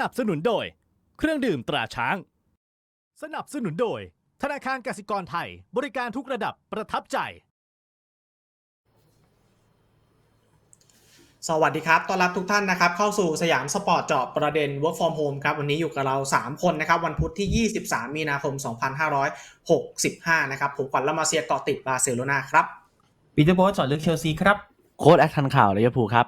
นับสนุนโดย เครื่องดื่มตราช้าง สนับสนุนโดย ธนาคารกสิกรไทย บริการทุกระดับประทับใจ สวัสดีครับ ต้อนรับทุกท่านนะครับ เข้าสู่สยามสปอร์ตเจาะประเด็น Work from Home ครับ วันนี้อยู่กับเรา 3 คนนะครับ วันพุธที่ 23 มีนาคม 2565 นะครับ ผมขวัญละมาเซียเกาะติดบาร์เซโลนาครับ ปีเตอร์โบสสอนเลือกเชลซีครับ โค้ดแอคทันข่าวเลยพูครับ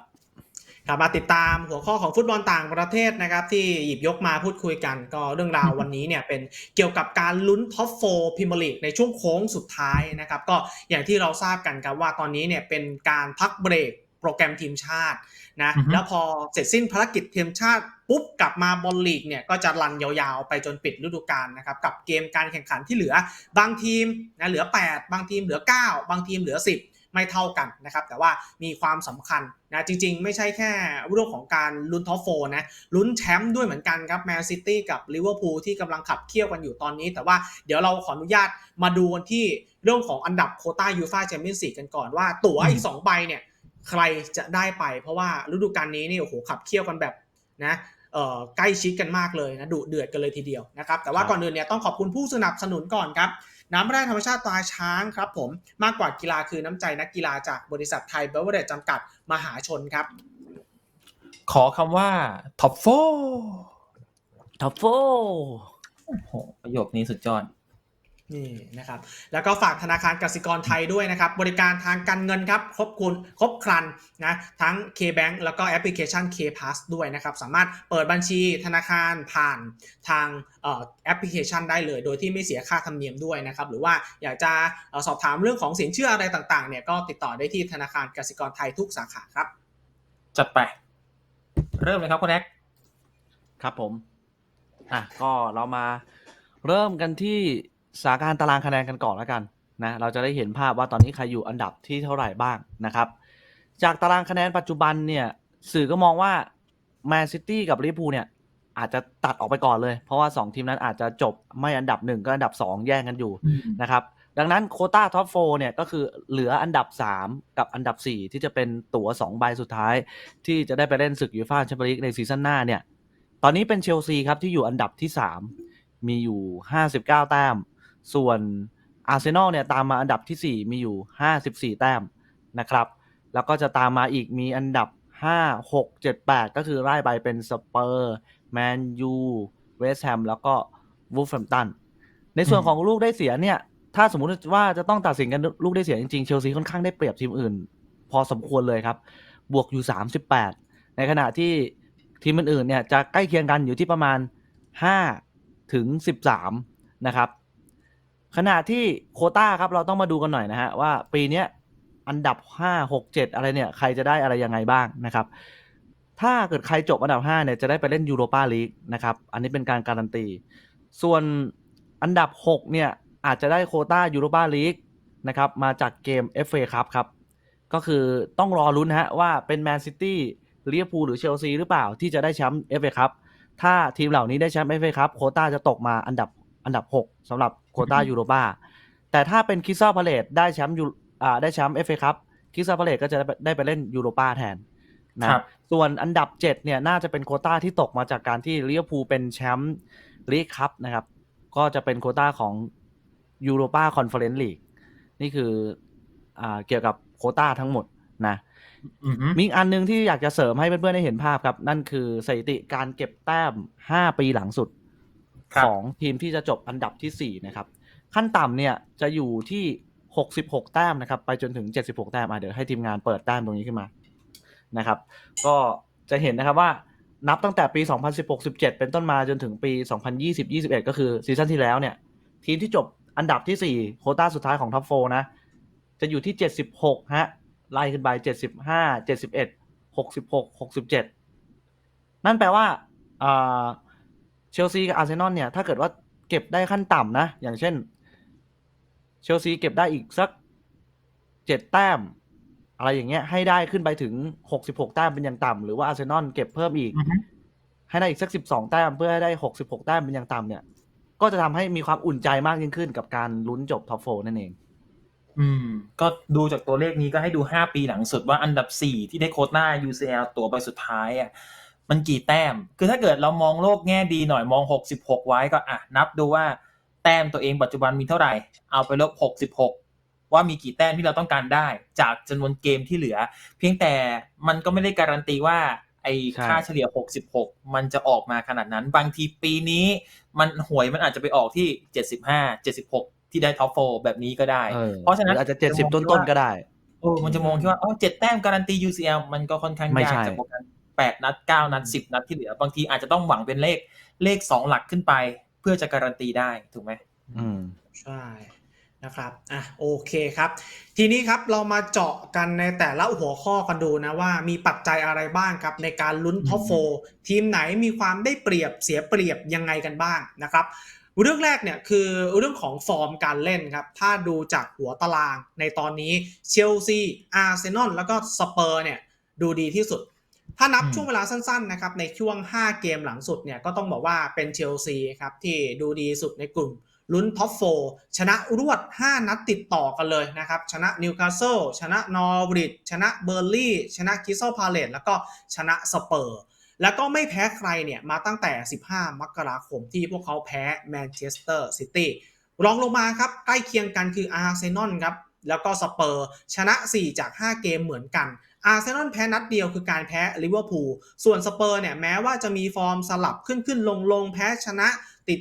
ครับมาติดตามหัวข้อของฟุตบอลต่างประเทศนะครับ ที่หยิบยกมาพูดคุยกันก็เรื่องราววันนี้เนี่ยเป็นเกี่ยวกับการลุ้นท็อปโฟพิมลีกในช่วงโค้งสุดท้ายนะครับ ก็อย่างที่เราทราบกันครับว่าตอนนี้เนี่ยเป็นการพักเบรกโปรแกรมทีมชาตินะอือฮึแล้วพอเสร็จสิ้นภารกิจทีมชาติปุ๊บกลับมาบอลลีกเนี่ยก็จะรันยาวๆ ไปจนปิดฤดูกาลนะครับกับเกมการแข่งขันที่เหลือบางทีมนะเหลือ 8 บางทีมเหลือ 9 บางทีมเหลือ 10 ไม่เท่ากันนะครับแต่ว่ามีความสำคัญนะจริงๆ ไม่ใช่แค่เรื่องของการลุ้นท็อปโฟนะลุ้นแชมป์ด้วยเหมือนกันครับแมนซิตี้กับลิเวอร์พูลที่กำลังขับเคี่ยวกันอยู่ตอนนี้ แต่ว่าเดี๋ยวเราขออนุญาตมาดูกันที่เรื่องของอันดับโควต้ายูฟาแชมเปี้ยนส์ลีกกันก่อนว่า ตั๋วอีก 2 ใบเนี่ยใครจะได้ไป เพราะว่าฤดูกาลนี้นี่โอ้โหขับเคี่ยวกันแบบนะเอ่อใกล้ชิดกันมากเลยนะดุเดือดกันเลยทีเดียวนะครับแต่ว่าครับก่อนอื่นเนี่ยต้องขอบคุณผู้สนับสนุนก่อนครับ น้ำแร่ธรรมชาติตราช้างครับผมมากกว่ากีฬาคือน้ำใจนักกีฬาจากบริษัทไทยเบเวอร์เรจจำกัดมหาชนครับ ขอคำว่าท็อปโฟท็อปโฟโอ้โหประโยคนี้สุดยอด นี่นะครับแล้วก็ฝากธนาคารกสิกรไทยด้วยนะครับ บริการทางการเงินครับ ครบคลุณครบครันนะทั้ง K-Bank แล้วก็แอปพลิเคชัน K-Pass ด้วยนะครับ สามารถเปิดบัญชีธนาคารผ่านทางเอ่อแอปพลิเคชันได้เลย โดยที่ไม่เสียค่าธรรมเนียมด้วยนะครับ หรือว่าอยากจะเอ่อสอบถามเรื่องของสินเชื่ออะไรต่างๆเนี่ยก็ติดต่อได้ที่ธนาคารกสิกรไทยทุกสาขาครับจัดไป เริ่มเลยครับคุณแอกครับผมอะก็เรามาเริ่มกันที่ สถานการณ์ตารางคะแนนกันก่อนแล้วกันนะเราจะได้เห็นภาพว่าตอนนี้ใครอยู่อันดับที่เท่าไหร่บ้างนะครับ จากตารางคะแนนปัจจุบันเนี่ยสื่อก็มองว่าแมนซิตี้กับลิเวอร์พูลเนี่ยอาจจะตัดออกไปก่อนเลย เพราะว่า 2 ทีมนั้นอาจจะจบไม่อันดับ 1 ก็อันดับ 2 แย่งกันอยู่นะครับดังนั้นโควต้าท็อปโฟเนี่ยก็คือเหลืออันดับ 3 กับอันดับ 4 ที่จะเป็นตั๋ว2ใบสุดท้าย ที่จะได้ไปเล่นศึกยูฟ่าแชมเปี้ยนลีกในซีซั่นหน้าเนี่ยตอนนี้เป็นเชลซีครับที่อยู่อันดับที่ 3 มีอยู่ 59 แต้ม ส่วนอาร์เซนอลเนี่ยตามมาอันดับที่ 4 มีอยู่ 54 แต้มนะครับ แล้วก็จะตามมาอีกมีอันดับ 5 6 7 8 ก็คือไล่ไปเป็นสเปอร์แมนยูเวสแฮมแล้วก็วูฟแฮมตัน ในส่วนของลูกได้เสียเนี่ย ถ้าสมมุติว่าจะต้องตัดสินกันลูกได้เสียจริงๆ เชลซีค่อนข้างได้เปรียบทีมอื่น พอสมควรเลยครับ บวกอยู่ 38 ในขณะที่ทีมอื่นๆเนี่ยจะใกล้เคียงกันอยู่ที่ประมาณ 5 ถึง 13 นะครับ ขณะที่โคต้าครับเราต้องมาดูกันหน่อยนะฮะว่าปีนี้อันดับ 5 6 7 อะไรเนี่ย ใครจะได้อะไรยังไงบ้างนะครับ ถ้าเกิดใครจบอันดับ 5 เนี่ยจะได้ไปเล่นยูโรปาลีกนะครับ อันนี้เป็นการการันตี ส่วนอันดับ 6 เนี่ยอาจจะได้โคต้ายูโรปาลีกนะครับมาจากเกม FA ครับครับ ก็คือต้องรอลุ้นฮะว่าเป็นแมนซิตี้ลิเวอร์พูลหรือเชลซีหรือเปล่าที่จะได้แชมป์ FA ครับถ้าทีมเหล่านี้ได้แชมป์ FA ครับโคต้าจะตกมาอันดับ อันดับ 6สำหรับโควต้ายูโรปาแต่ถ้าเป็นคิซซ่าพาเลตได้แชมป์ยูอ่าได้แชมป์ FA ครับคิซซ่าพาเลตก็จะได้ไปได้ไปเล่นยูโรปาแทนนะครับส่วนอันดับ 7 เนี่ยน่าจะเป็นโควต้าที่ตกมาจากการที่ลิเวอร์พูลเป็นแชมป์ลีกครับนะครับ ก็จะเป็นโควต้าของยูโรปาคอนเฟอเรนซ์ลีกนี่คืออ่าเกี่ยวกับโควต้าทั้งหมดนะอือฮึมีอีกอันหนึงที่อยากจะเสริมให้เพื่อนๆได้เห็นภาพครับ นั่นคือสถิติการเก็บแต้ม 5 ปีหลังสุดครับ ของทีมที่จะจบอันดับทีสี่ 4 นะครับ ขั้นต่ำเนี่ยจะอยู่ที่ 66 แต้มนะครับ ไปจนถึง 76 แต้มอะเดี๋ยวให้ทีมงานเปิดแต้มตรงนี้ขึ้นมานะครับ ก็จะเห็นนะครับว่านับตั้งแต่ปี 2016-17 เป็นต้นมาจนถึงปี 2020-21 ก็คือซีซั่นที่แล้วเนี่ยทีมที่จบอันดับที่ 4 โคต้าสุดท้ายของท็อปโฟนะ จะอยู่ที่ 76 ฮะ ไล่ขึ้นไป 75 71 66 67 นั่นแปลว่าอ่า เชลซีกับอาร์เซนอลเนี่ยถ้าเกิดว่าเก็บได้ขั้นต่ำนะ อย่างเช่น เชลซีเก็บได้อีกสัก7แต้ม อะไรอย่างเงี้ย ให้ได้ขึ้นไปถึง66แต้มเป็นอย่างต่ำหรือว่าอาร์เซนอลเก็บเพิ่มอีกอือฮึให้ได้อีกสัก12แต้มเพื่อให้ได้66แต้มเป็นอย่างต่ำเนี่ย ก็จะทำให้มีความอุ่นใจมากยิ่งขึ้นกับการลุ้นจบท็อปโฟนั่นเอง อืม ก็ดูจากตัวเลขนี้ก็ให้ดู5ปีหลังสุดว่าอันดับ4ที่ได้โควต้า UCL ตัวใบสุดท้ายอะ มันกี่แต้ม คือถ้าเกิดเรามองโลกแง่ดีหน่อยมอง 66 ไว้ก็อะนับดูว่าแต้มตัวเองปัจจุบันมีเท่าไหร่ เอาไปลบ 66 ว่ามีกี่แต้มที่เราต้องการได้ จากจำนวนเกมที่เหลือ เพียงแต่มันก็ไม่ได้การันตีว่าไอ้ใช่ค่าเฉลี่ย 66 มันจะออกมาขนาดนั้น บางทีปีนี้มันหวยมันอาจจะไปออกที่ 75 76 ที่ได้ท็อปโฟแบบนี้ก็ได้ออเพราะฉะนั้นหออาจจะเจ็ดสิบต้นๆก็ได้เออมันจะมองที่ว่าอ๋อเจ็ดแต้มการันตี UCL มันก็ค่อนข้างไม่ยากใช่จากโปรแกรม แปดนัดเก้านัดสิบนัดที่เหลือ บางทีอาจจะต้องหวังเป็นเลขเลขสองหลักขึ้นไป เพื่อจะการันตีได้ถูกไหมอืมใช่นะครับอะโอเคครับ ทีนี้ครับเรามาเจาะกันในแต่ละหัวข้อกันดูนะว่ามีปัจจัยอะไรบ้างครับ ในการลุ้นท็อปโฟทีมไหนมีความได้เปรียบเสียเปรียบยังไงกันบ้างนะครับเรื่องแรกเนี่ยคือเรื่องของฟอร์มการเล่นครับ ถ้าดูจากหัวตารางในตอนนี้เชลซีอาร์เซนอลแล้วก็สเปอร์เนี่ยดูดีที่สุด ถ้านับอืมช่วงเวลาสั้นๆนะครับในช่วง 5 เกมหลังสุดเนี่ยก็ต้องบอกว่าเป็นเชลซีครับที่ดูดีสุดในกลุ่มลุ้นท็อปโฟชนะรวด 5 นัดติดต่อกันเลยนะครับ ชนะนิวคาสเซิลชนะนอร์บริดชนะเบอร์ลี่ ชนะคิสเซลพาเลตแล้วก็ชนะสเปอร์ แล้วก็ไม่แพ้ใครเนี่ยมาตั้งแต่ 15 มกราคมที่พวกเขาแพ้แมนเชสเตอร์ซิตี้รองลงมาครับ ใกล้เคียงกันคืออาร์เซนอลครับ แล้วก็สเปอร์ ชนะ 4 จาก 5 เกมเหมือนกัน อาร์เซนอลแพ้นัดเดียวคือการแพ้ลิเวอร์พูลส่วนสเปอร์เนี่ยแม้ว่าจะมีฟอร์มสลับขึ้นขึ้นลงลงแพ้ชนะติด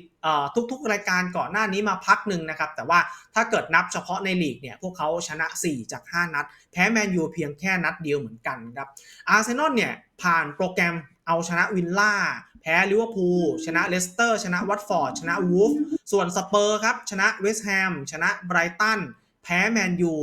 ทุกๆ รายการก่อนหน้านี้มาพักหนึ่งนะครับ แต่ว่าถ้าเกิดนับเฉพาะในลีกเนี่ยพวกเขาชนะ 4 จาก 5 นัด แพ้แมนยูเพียงแค่นัดเดียวเหมือนกันครับอาร์เซนอลเนี่ยผ่านโปรแกรมเอาชนะวินล่าแพ้ลิเวอร์พูลชนะเลสเตอร์ ชนะวัตฟอร์ด ชนะวูฟส่วนสเปอร์ครับ ชนะเวสต์แฮม ชนะไบรตัน แพ้แมนยู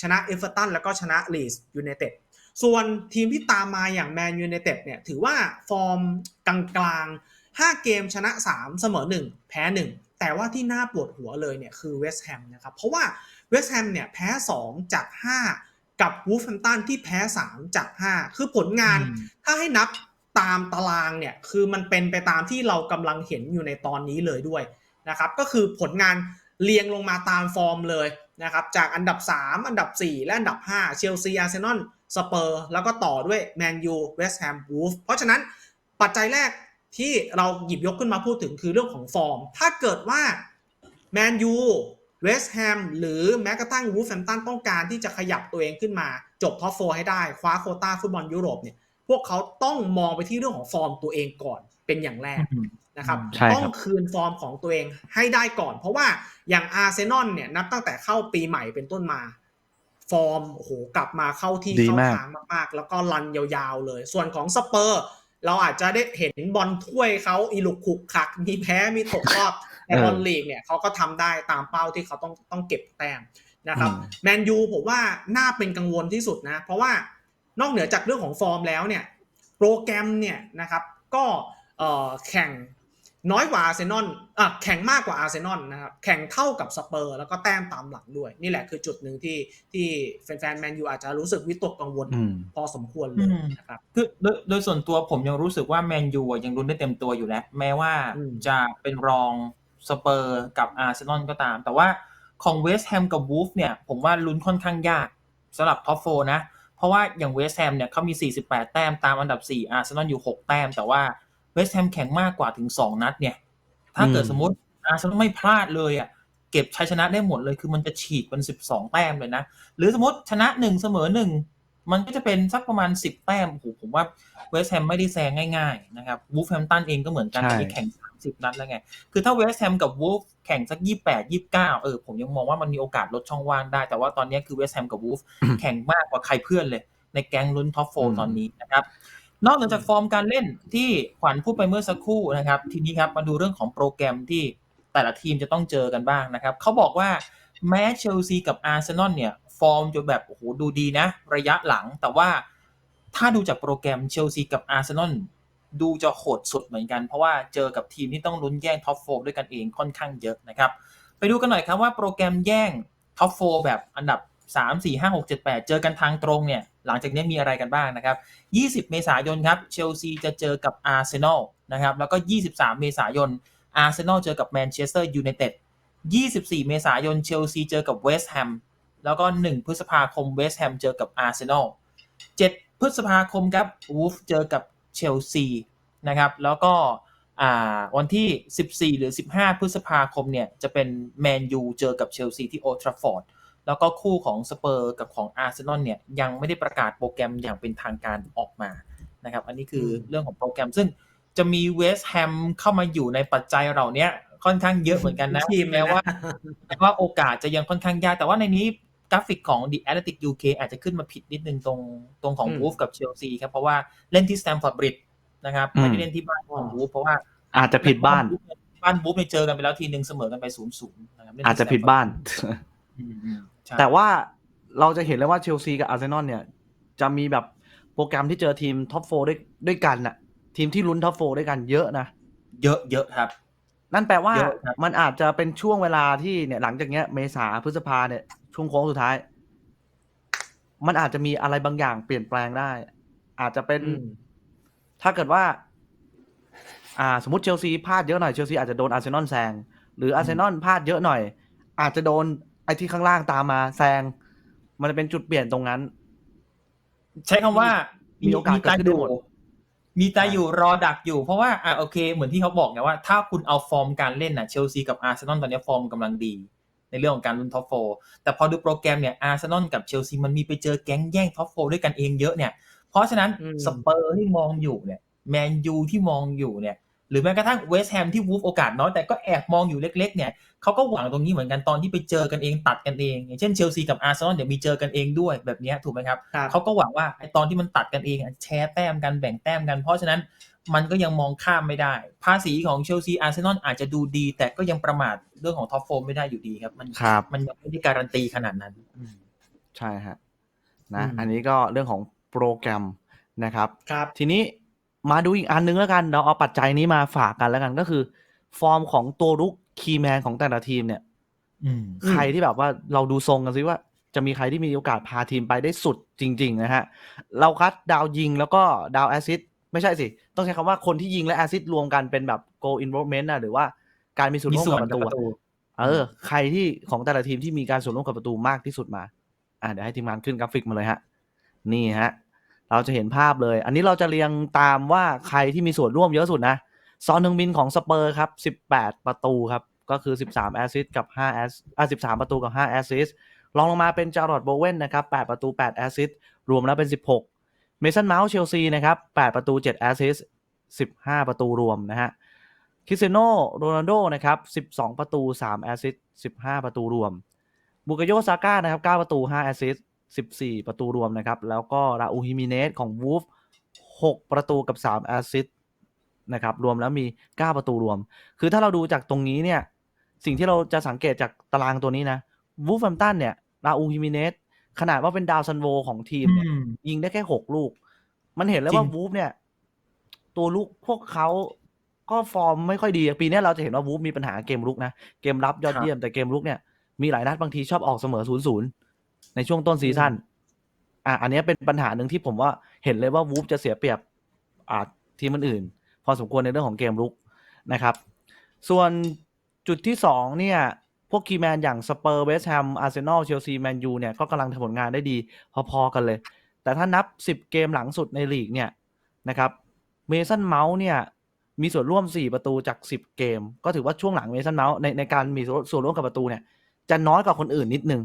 ชนะเอเวอร์ตัน แล้วก็ชนะลีสยูไนเต็ด ส่วนทีมที่ตามมาอย่างแมนยูไนเต็ดเนี่ยถือว่าฟอร์มกลางๆ 5 เกมชนะ 3 เสมอ 1 แพ้ 1 แต่ว่าที่น่าปวดหัวเลยเนี่ยคือเวสต์แฮมนะครับ เพราะว่าเวสต์แฮมเนี่ยแพ้ 2 จาก 5 กับวูฟแฮมตันที่แพ้ 3 จาก 5 คือผลงานอืมถ้าให้นับตามตารางเนี่ยคือมันเป็นไปตามที่เรากำลังเห็นอยู่ในตอนนี้เลยด้วยนะครับก็คือผลงานเรียงลงมาตามฟอร์มเลยนะครับจากอันดับ 3 อันดับ 4 และอันดับ 5 เชลซีอาร์เซนอล สเปอร์แล้วก็ต่อด้วยแมนยูเวสต์แฮมวูฟเพราะฉะนั้นปัจจัยแรกที่เราหยิบยกขึ้นมาพูดถึงคือเรื่องของฟอร์ม ถ้าเกิดว่าแมนยูเวสต์แฮมหรือแม้กระทั่งวูฟแฮมตันต้องการที่จะขยับตัวเองขึ้นมา จบท็อปโฟให้ได้ คว้าโควต้าฟุตบอลยุโรปเนี่ยพวกเขาต้องมองไปที่เรื่องของฟอร์มตัวเองก่อนเป็นอย่างแรกอืมนะครับใช่ครับต้องคืนฟอร์มของตัวเองให้ได้ก่อน เพราะว่าอย่างอาร์เซนอลเนี่ยนับตั้งแต่เข้าปีใหม่เป็นต้นมา ฟอร์มโอ้โหกลับมาเข้าที่ดีเข้ามากทางมากๆ แล้วก็รันยาวๆเลย ส่วนของสเปอร์ เราอาจจะได้เห็นบอลถ้วยเขาอีลุกขุกขัก มีแพ้มีตกรอบแต่บอลลีกเนี่ยเขาก็ทำได้ตามเป้าที่เขาต้องต้องเก็บแต้มนะครับอืมแมนยูผมว่าน่าเป็นกังวลที่สุดนะ เพราะว่านอกเหนือจากเรื่องของฟอร์มแล้วเนี่ยโปรแกรมเนี่ยนะครับก็เอ่อแข่ง น้อยกว่าอาร์เซนอลอะแข่งมากกว่าอาร์เซนอลนะครับ แข่งเท่ากับสเปอร์ แล้วก็แต้มตามหลังด้วย นี่แหละคือจุดหนึ่งที่ที่แฟนๆแมนยูอาจจะรู้สึกวิตกกังวลอืมพอสมควรเลยอืมนะครับ คือโดยโดยส่วนตัวผมยังรู้สึกว่าแมนยูอะยังรุนได้เต็มตัวอยู่แล้ว แม้ว่าอืมจะเป็นรองสเปอร์กับอาร์เซนอลก็ตาม แต่ว่าของเวสต์แฮมกับวูฟเนี่ย ผมว่าลุ้นค่อนข้างยากสำหรับท็อปโฟนะ เพราะว่าอย่างเวสต์แฮมเนี่ยเขามี 48 แต้มตามอันดับ 4 อาร์เซนอลอยู่ 6 แต้มแต่ว่า เวสต์แฮมแข่งมากกว่าถึง2นัดเนี่ย ถ้าเกิดอืมสมมติอาร์เซนอลไม่พลาดเลยอะเก็บชัยชนะได้หมดเลยคือมันจะฉีกเป็น12แต้มเลยนะ หรือสมมติชนะ1เสมอ1มันก็จะเป็นสักประมาณ10แต้มโอ้โหผมว่าเวสต์แฮมไม่ได้แซงง่ายๆนะครับวูฟแฮมตันเองก็เหมือนกันใช่ตอนนี้แข่ง30นัดแล้วไง คือถ้าเวสต์แฮมกับวูฟแข่งสัก28 29เออผมยังมองว่ามันมีโอกาสลดช่องว่างได้ แต่ว่าตอนนี้คือเวสต์แฮมกับวูฟแข่งมากกว่าใครเพื่อนเลย ในแก๊งลุ้นท็อปโฟอืมตอนนี้นะครับ นอกเหนือจากฟอร์มการเล่นที่ขวัญพูดไปเมื่อสักครู่นะครับ ทีนี้ครับมาดูเรื่องของโปรแกรมที่แต่ละทีมจะต้องเจอกันบ้างนะครับเขาบอกว่าแม้เชลซีกับอาร์เซนอลเนี่ย ฟอร์มจะแบบโอ้โหดูดีนะ ระยะหลัง แต่ว่าถ้าดูจากโปรแกรมเชลซีกับอาร์เซนอลดูจะโหดสุดเหมือนกัน เพราะว่าเจอกับทีมที่ต้องลุ้นแย่งท็อปโฟด้วยกันเองค่อนข้างเยอะนะครับ ไปดูกันหน่อยครับว่าโปรแกรมแย่งท็อปโฟแบบอันดับ 3 4 5 6 7 8 เจอกันทางตรงเนี่ย หลังจากนี้มีอะไรกันบ้างนะครับ 20 เมษายนครับ เชลซีจะเจอกับอาร์เซนอลนะครับ แล้วก็ 23 เมษายน อาร์เซนอลเจอกับแมนเชสเตอร์ยูไนเต็ด 24 เมษายน เชลซีเจอกับเวสต์แฮม แล้วก็ 1 พฤษภาคม เวสต์แฮมเจอกับอาร์เซนอล 7 พฤษภาคมครับ วูฟเจอกับเชลซีนะครับ แล้วก็วันที่ 14 หรือ 15 พฤษภาคมเนี่ย จะเป็นแมนยูเจอกับเชลซีที่โอทราฟอร์ด แล้วก็คู่ของสเปอร์กับของอาร์เซนอลเนี่ยยังไม่ได้ประกาศโปรแกรมอย่างเป็นทางการออกมานะครับ อันนี้คือเรื่องของโปรแกรมซึ่งจะมีเวสต์แฮมเข้ามาอยู่ในปัจจัยเหล่านี้ค่อนข้างเยอะเหมือนกันนะทีมเลยแม้นะว่าแต่ว่าโอกาสจะยังค่อนข้างยาก แต่ว่าในนี้กราฟิกของ The Athletic UK อาจจะขึ้นมาผิดนิดนึงตรงตรงของอืมวูฟกับเชลซีครับเพราะว่าเล่นที่สแตมฟอร์ดบริดจ์นะครับอืมไม่ได้เล่นที่บ้านของวูฟเพราะว่าอาจจะผิดบ้าน บ้านวูฟเนี่ยเจอกันไปแล้วทีนึงเสมอกันไปศูนย์ศูนย์นะครับเล่นที่อาจจะผิดบ้านอืมอืมใช่ แต่ว่าเราจะเห็นเลยว่าเชลซีกับอาร์เซนอลเนี่ย จะมีแบบโปรแกรมที่เจอทีมท็อปโฟด้วยด้วยกันน่ะ ทีมที่ลุ้นท็อปโฟด้วยกันเยอะนะ เยอะเยอะครับ นั่นแปลว่าเยอะครับมันอาจจะเป็นช่วงเวลาที่เนี่ยหลังจากเนี้ยเมษาพฤษภาเนี่ย ช่วงโค้งสุดท้าย มันอาจจะมีอะไรบางอย่างเปลี่ยนแปลงได้ อาจจะเป็นอืมถ้าเกิดว่า อ่า สมมติเชลซีพลาดเยอะหน่อยเชลซีอาจจะโดนอาร์เซนอลแซงหรืออาร์เซนอลพลาดเยอะหน่อย อาจจะโดนไอ้ที่ข้างล่างตามมาแซง มันจะเป็นจุดเปลี่ยนตรงนั้น ใช้คำว่ามีโอกาสเกิดขึ้นได้หมดมีตาอยู่รอดักอยู่เพราะว่าอะโอเค เหมือนที่เขาบอกไงว่าถ้าคุณเอาฟอร์มการเล่นน่ะเชลซีกับอาร์เซนอลตอนนี้ฟอร์มกำลังดี ในเรื่องของการลุ้นท็อปโฟแต่พอดูโปรแกรมเนี่ยอาร์เซนอลกับเชลซีมันมีไปเจอแก๊งแย่งท็อปโฟด้วยกันเองเยอะเนี่ย เพราะฉะนั้นอืมสเปอร์ที่มองอยู่เนี่ยแมนยูที่มองอยู่เนี่ย หรือแม้กระทั่งเวสต์แฮมที่วูฟโอกาสน้อยแต่ก็แอบมองอยู่เล็ก ๆ เนี่ยเขาก็หวังตรงนี้เหมือนกันตอนที่ไปเจอกันเองตัดกันเอง อย่างเช่นเชลซีกับอาร์เซนอลเดี๋ยวมีเจอกันเองด้วยแบบเนี้ยถูกไหมครับครับเขาก็หวังว่าไอ้ตอนที่มันตัดกันเองอะแชร์แต้มกันแบ่งแต้มกัน เพราะฉะนั้นมันก็ยังมองข้ามไม่ได้ ภาษีของเชลซีอาร์เซนอลอาจจะดูดี แต่ก็ยังประมาทเรื่องของท็อปโฟมไม่ได้อยู่ดีครับ มันครับมันยังไม่ได้การันตีขนาดนั้นอืมใช่ฮะนะอืมอันนี้ก็เรื่องของโปรแกรมนะครับครับทีนี้ มาดูอีกอันนึงแล้วกันเราเอาปัจจัยนี้มาฝากกันแล้วกันก็คือ ฟอร์มของตัวรุกคีย์แมนของแต่ละทีมเนี่ยอืมอืมใครที่แบบว่าเราดูทรงกันซิว่า จะมีใครที่มีโอกาสพาทีมไปได้สุดจริง ๆ นะฮะ เราคัดดาวยิงแล้วก็ดาวแอซิดไม่ใช่สิ ต้องใช้คำว่าคนที่ยิงและแอซิดรวมกันเป็นแบบ goal involvement นะหรือว่าการมีส่วนมีร่วมส่วนกับประกับตูประตูเออ ใครที่ของแต่ละทีมที่มีการส่วนร่วมกับประตูมากที่สุดมา อ่าเดี๋ยวให้ทีมงานขึ้นกราฟิกมาเลยฮะ นี่ฮะ เราจะเห็นภาพเลย อันนี้เราจะเรียงตามว่าใครที่มีส่วนร่วมเยอะสุดนะ ซอนฮึงมินของสเปอร์ครับ 18 ประตูครับ ก็คือ 13 แอสซิสต์กับ5แอสอ่า13 ประตูกับ 5 แอสซิสต์รองลงมาเป็นจารอดโบเวนนะครับ 8 ประตู 8 แอสซิสต์รวมแล้วเป็น 16 เมสันเมาส์เชลซีนะครับ 8 ประตู 7 แอสซิสต์15 ประตูรวมนะฮะ คริสเซโนโรนัลโดนะครับ 12 ประตู 3 แอสซิสต์15 ประตูรวม บุกโยซาก้านะครับ 9 ประตู 5 แอสซิสต์ 14 ประตูรวมนะครับ แล้วก็ราอูฮิมิเนสของวูฟ6ประตูกับ3แอสซิสต์นะครับ รวมแล้วมี 9 ประตูรวม คือถ้าเราดูจากตรงนี้เนี่ย สิ่งที่เราจะสังเกตจากตารางตัวนี้นะวูฟแฮมตันเนี่ยราอูฮิมิเนสขนาดว่าเป็นดาวซันโวของทีมเนี่ยอืมยิงได้แค่หกลูก มันเห็นแล้วจริงว่าวูฟเนี่ย ตัวลูกพวกเขาก็ฟอร์มไม่ค่อยดี ปีเนี้ยเราจะเห็นว่าวูฟมีปัญหาเกมลุกนะ เกมรับยอดเยี่ยมแต่เกมลุกเนี่ยมีหลายนัดบางทีชอบออกเสมอศูนย์ศูนย์ ในช่วงต้นซีซั่นอะอันนี้เป็นปัญหาหนึ่งที่ผมว่าเห็นเลยว่าวูฟจะเสียเปรียบอ่าทีมอื่นๆพอสมควรในเรื่องของเกมลุกนะครับ ส่วนจุดที่สองเนี่ย พวกคีแมนอย่างสเปอร์เวสต์แฮมอาร์เซนอลเชลซีแมนยูเนี่ยก็กำลังทำผลงานได้ดีพอๆกันเลย แต่ถ้านับ 10 เกมหลังสุดในลีกเนี่ยนะครับเมสันเมาส์เนี่ยมีส่วนร่วม 4 ประตูจาก 10 เกม ก็ถือว่าช่วงหลังเมสันเมาส์ในในการมีส่วนร่วมกับประตูเนี่ยจะน้อยกว่าคนอื่นนิดนึง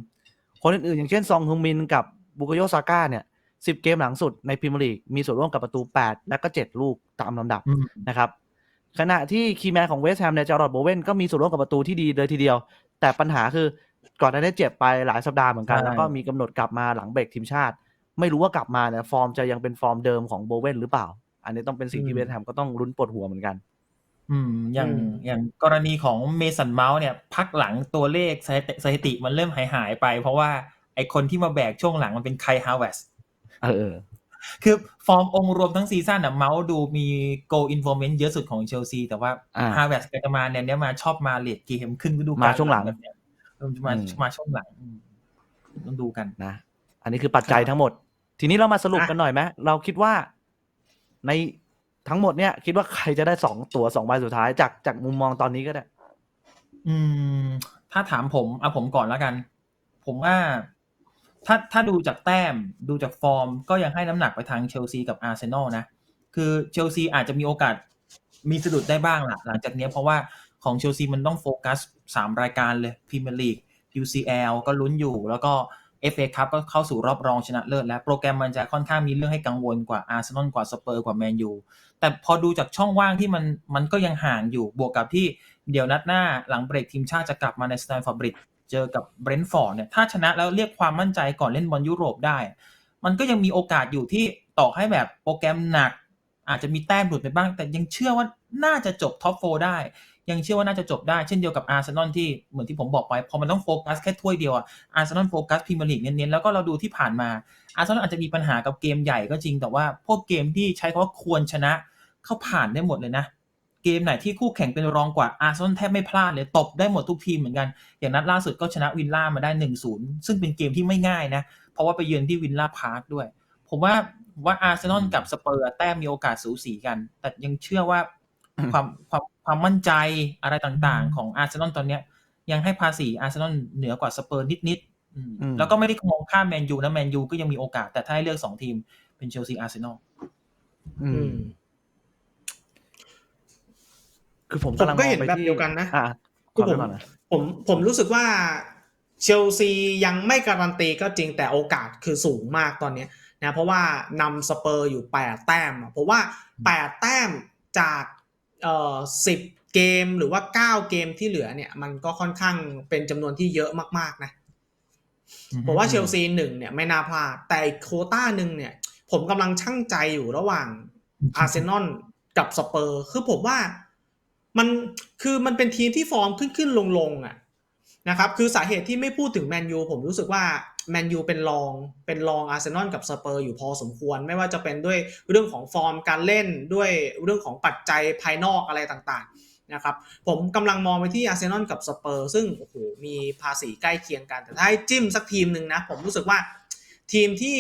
คนอื่นๆ อย่างเช่นซองฮึงมินกับบุกโยซาก้าเนี่ย10เกมหลังสุดในพรีเมียร์ลีกมีส่วนร่วมกับประตู 8 และก็ 7 ลูกตามลำดับอืมนะครับ ขณะที่คีย์แมนของเวสต์แฮมเนี่ยจอร์ดโบเวนก็มีส่วนร่วมกับประตูที่ดีเลยทีเดียว แต่ปัญหาคือก่อนหน้านี้เจ็บไปหลายสัปดาห์เหมือนกันใช่แล้วก็มีกำหนดกลับมาหลังเบรกทีมชาติ ไม่รู้ว่ากลับมาเนี่ยฟอร์มจะยังเป็นฟอร์มเดิมของโบเวนหรือเปล่า อันนี้ต้องเป็นสิ่งที่เวสต์แฮมก็ต้องรุ้นปวดหัวเหมือนกัน อืมอย่างอืมอย่างกรณีของเมสันเมาส์เนี่ย พักหลังตัวเลขสถิติสถิติมันเริ่มหายหายๆไป เพราะว่าไอคนที่มาแบกช่วงหลังมันเป็นไคฮาวเวสเออเออ คือฟอร์มองค์รวมทั้งซีซั่นอะเมาส์ดูมี goal involvement เยอะสุดของเชลซี แต่ว่าอ่า ฮาวเวสก็จะมาเนี่ยเนี้ยมาชอบมาเลดเกมขึ้นฤดูกาลมาช่วงหลังแบบเนี้ยเออมาอืม มาช่วงหลังอืมต้องดูกันนะ อันนี้คือปัจจัยทั้งหมด ทีนี้เรามาสรุปกันหน่อยไหมเราคิดว่าใน ทั้งหมดเนี่ยคิดว่าใครจะได้สองตัวสองใบสุดท้ายจากจากมุมมองตอนนี้ก็ได้ อืม ถ้าถามผมเอาผมก่อนแล้วกัน ผมว่าถ้าถ้าดูจากแต้มดูจากฟอร์ม ก็ยังให้น้ำหนักไปทางเชลซีกับอาร์เซนอลนะ คือเชลซีอาจจะมีโอกาสมีสะดุดได้บ้างล่ะ หลังจากเนี้ยเพราะว่าของเชลซีมันต้องโฟกัส 3 รายการเลยพรีเมียร์ลีก UCL ก็ลุ้นอยู่แล้วก็ FA คัพก็เข้าสู่รอบรองชนะเลิศแล้ว โปรแกรมมันจะค่อนข้างมีเรื่องให้กังวลกว่าอาร์เซนอลกว่าสเปอร์กว่าแมนยูแต่พอดูจากช่องว่างที่มันมันก็ยังห่างอยู่บวกกับที่เดี๋ยวนัดหน้าหลังเบรกทีมชาติจะกลับมาในสแตนฟอร์ดบริดเจอกับเบรนท์ฟอร์ดเนี่ยถ้าชนะแล้วเรียกความมั่นใจก่อนเล่นบอลยุโรปได้ มันก็ยังมีโอกาสอยู่ที่ต่อให้แบบโปรแกรมหนัก อาจจะมีแต้มหลุดไปบ้าง แต่ยังเชื่อว่าน่าจะจบท็อปโฟได้ ยังเชื่อว่าน่าจะจบได้เช่นเดียวกับอาร์เซนอลที่เหมือนที่ผมบอกไปพอมันต้องโฟกัสแค่ถ้วยเดียวอะอาร์เซนอลโฟกัสพรีเมียร์ลีกเน้นๆแล้วก็เราดูที่ผ่านมาอาร์เซนอลอาจจะมีปัญหากับเกมใหญ่ก็จริง แต่ว่าพวกเกมที่ใช้คำว่าควรชนะเข้าผ่านได้หมดเลยนะเกมไหนที่คู่แข่งเป็นรองกว่าอาร์เซนอลแทบไม่พลาดเลยตบได้หมดทุกทีมเหมือนกัน อย่างนัดล่าสุดก็ชนะวินล่ามาได้ 1-0 ซึ่งเป็นเกมที่ไม่ง่ายนะ เพราะว่าไปเยือนที่วินล่าพาร์คด้วย ผมว่าว่าอาร์เซนอลกับสเปอร์แต้มมีโอกาสสูสีกัน แต่ยังเชื่อว่าความความ ความมั่นใจอะไรต่างๆ ของอาร์เซนอลตอนเนี้ย ยังให้ภาษีอาร์เซนอลเหนือกว่าสเปอร์นิดๆอืมอืมแล้วก็ไม่ได้มองข้ามแมนยูนะแมนยูก็ยังมีโอกาสแต่ถ้าให้เลือกสองทีมเป็นเชลซีอาร์เซนอลอือืมมคือผมผมกำลังก็มองเห็นไปแบบที่เดียวกันนะอะคือผมขอไปก่อนนะผมผมรู้สึกว่าเชลซียังไม่การันตีก็จริงแต่โอกาสคือสูงมากตอนเนี้ยนะเพราะว่านำสเปอร์อยู่ 8 แต้มอะผมว่า 8 แต้มจาก เอ่อ10เกมหรือว่า 9 เกมที่เหลือเนี่ย มันก็ค่อนข้างเป็นจำนวนที่เยอะมาก ๆ นะผมว่าเชลซีหนึ่งเนี่ยไม่น่าพลาด แต่อีกโควต้าหนึ่งเนี่ย ผมกำลังชั่งใจอยู่ระหว่างอาร์เซนอลกับสเปอร์ คือผมว่ามันคือมันเป็นทีมที่ฟอร์มขึ้นขึ้นลงลงๆอะ นะครับคือสาเหตุที่ไม่พูดถึงแมนยูผมรู้สึกว่าแมนยูเป็นรองเป็นรองอาร์เซนอลกับสเปอร์อยู่พอสมควร ไม่ว่าจะเป็นด้วยเรื่องของฟอร์มการเล่นด้วยเรื่องของปัจจัยภายนอกอะไรต่างๆนะครับผมกำลังมองไปที่อาร์เซนอลกับสเปอร์ซึ่งโอ้โหมีภาษีใกล้เคียงกัน แต่ถ้าให้จิ้มสักทีมหนึ่งนะ ผมรู้สึกว่าทีมที่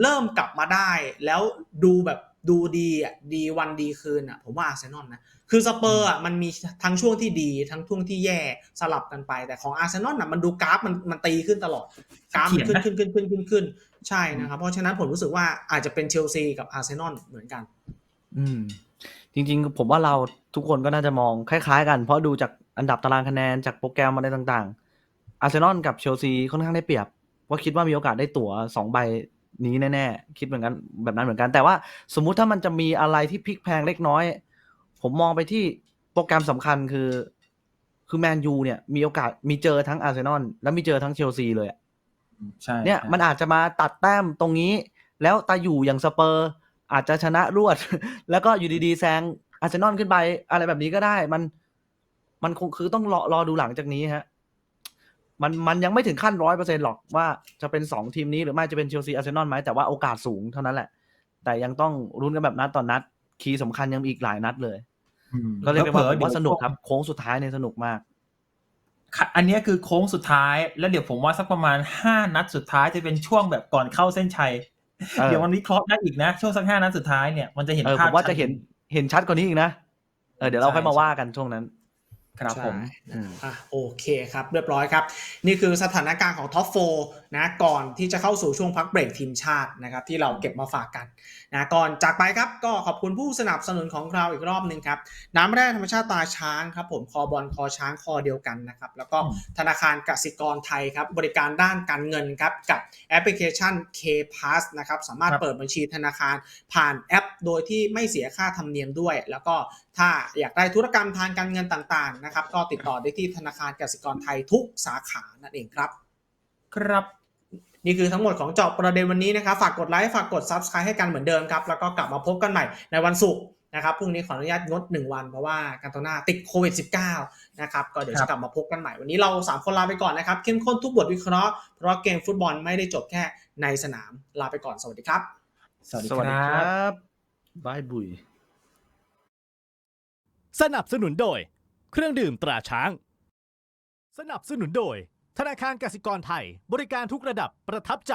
เริ่มกลับมาได้ แล้วดูแบบดูดีอะดีวันดีคืนอะผมว่าอาร์เซนอลนะ คือสเปอร์อะมันมีทั้งช่วงที่ดีทั้งช่วงที่แย่สลับกันไป แต่ของอาร์เซนอลอะมันดูกราฟมันมันตีขึ้นตลอดกราฟมันขึ้นขึ้นขึ้นขึ้นขึ้นขึ้นใช่นะครับ เพราะฉะนั้นผมรู้สึกว่าอาจจะเป็นเชลซีกับอาร์เซนอลเหมือนกัน อืม จริง ๆ ผมว่าเราทุกคนก็น่าจะมองคล้าย ๆ กัน เพราะดูจากอันดับตารางคะแนนจากโปรแกรมอะไรต่างๆอาร์เซนอลกับเชลซีค่อนข้างได้เปรียบ ว่าคิดว่ามีโอกาสได้ตั๋วสองใบนี้แน่ๆคิดเหมือนกันแบบนั้นเหมือนกัน แต่ว่าสมมุติถ้ามันจะมีอะไรที่พลิกแพลงเล็กน้อย ผมมองไปที่โปรแกรมสำคัญคือ คือแมนยูเนี่ย มีโอกาสมีเจอทั้งอาร์เซนอลและมีเจอทั้งเชลซีเลยอะใช่เนี่ยใช่มันอาจจะมาตัดแต้มตรงนี้ แล้วตาอยู่อย่างสเปอร์ อาจจะชนะรวด แล้วก็อยู่ดีๆแซงอาร์เซนอลขึ้นไป อะไรแบบนี้ก็ได้ มัน มันคงคือต้องรอรอดูหลังจากนี้ฮะมันมันยังไม่ถึงขั้นร้อยเปอร์เซ็นหรอกว่าจะเป็นสองทีมนี้หรือไม่จะเป็นเชลซีอาร์เซนอลไหมแต่ว่าโอกาสสูงเท่านั้นแหละ แต่ยังต้องรุ้นกันแบบนัดต่อนนัด คีย์สำคัญยังมีอีกหลายนัดเลยอืม ก็เรียกได้ว่าผลผมๆว่าสนุกครับเดี๋ยวโค้งสุดท้ายเนี่ยสนุกมากค่ะอันเนี้ยคือโค้งสุดท้ายแล้วเดี๋ยวผมว่าสักประมาณห้านัดสุดท้ายจะเป็นช่วงแบบก่อนเข้าเส้นชัยเออเดี๋ยวมันวิเคราะห์ได้อีกนะ ช่วงสักห้านัดสุดท้ายเนี่ยมันจะเห็นเออภาผพมว่าจะชัดเห็นเห็นชัดกว่านี้อีกนะเออเดี๋ยวเราใช่ค่อยมาว่ากันช่วงนั้น ครับผมใช่อะโอเคครับ เรียบร้อยครับ นี่คือสถานการณ์ของท็อปโฟนะก่อนที่จะเข้าสู่ช่วงพักเบรกทีมชาตินะครับ ที่เราเก็บมาฝากกันนะก่อนจากไปครับ ก็ขอบคุณผู้สนับสนุนของเราอีกรอบหนึ่งครับ น้ำแร่ธรรมชาติตาช้างครับ ผมคอบอลคอช้างคอเดียวกันนะครับ แล้วก็อืมธนาคารกสิกรไทยครับ บริการด้านการเงินครับ กับแอปพลิเคชัน K Pass นะครับสามารถครับเปิดบัญชีธนาคารผ่านแอป โดยที่ไม่เสียค่าธรรมเนียมด้วย แล้วก็ถ้าอยากได้ธุรกรรมทางการเงินต่างๆนะครับ ก็ติดต่อได้ที่ธนาคารกสิกรไทยทุกสาขานั่นเองครับ ครับ นี่คือทั้งหมดของเจาะประเด็นวันนี้นะครับ ฝากกดไลค์ฝากกด Subscribe ให้กันเหมือนเดิมครับ แล้วก็กลับมาพบกันใหม่ในวันศุกร์นะครับพรุ่งนี้ขออนุญาตงด 1 วันเพราะว่าการตนาติดโควิด -19 นะครับก็เดี๋ยวครัจะบกลับมาพบกันใหม่ วันนี้เรา 3 คนลาไปก่อนนะครับ เข้มข้นทุกบทวิเคราะห์เพราะเกมฟุตบอลไม่ได้จบแค่ในสนามลาไปก่อนสวัสดีครับ สวัสดีสวัสดีคครัรับบายบุย สนับสนุนโดย เครื่องดื่มตราช้าง สนับสนุนโดย ธนาคารกสิกรไทย บริการทุกระดับประทับใจ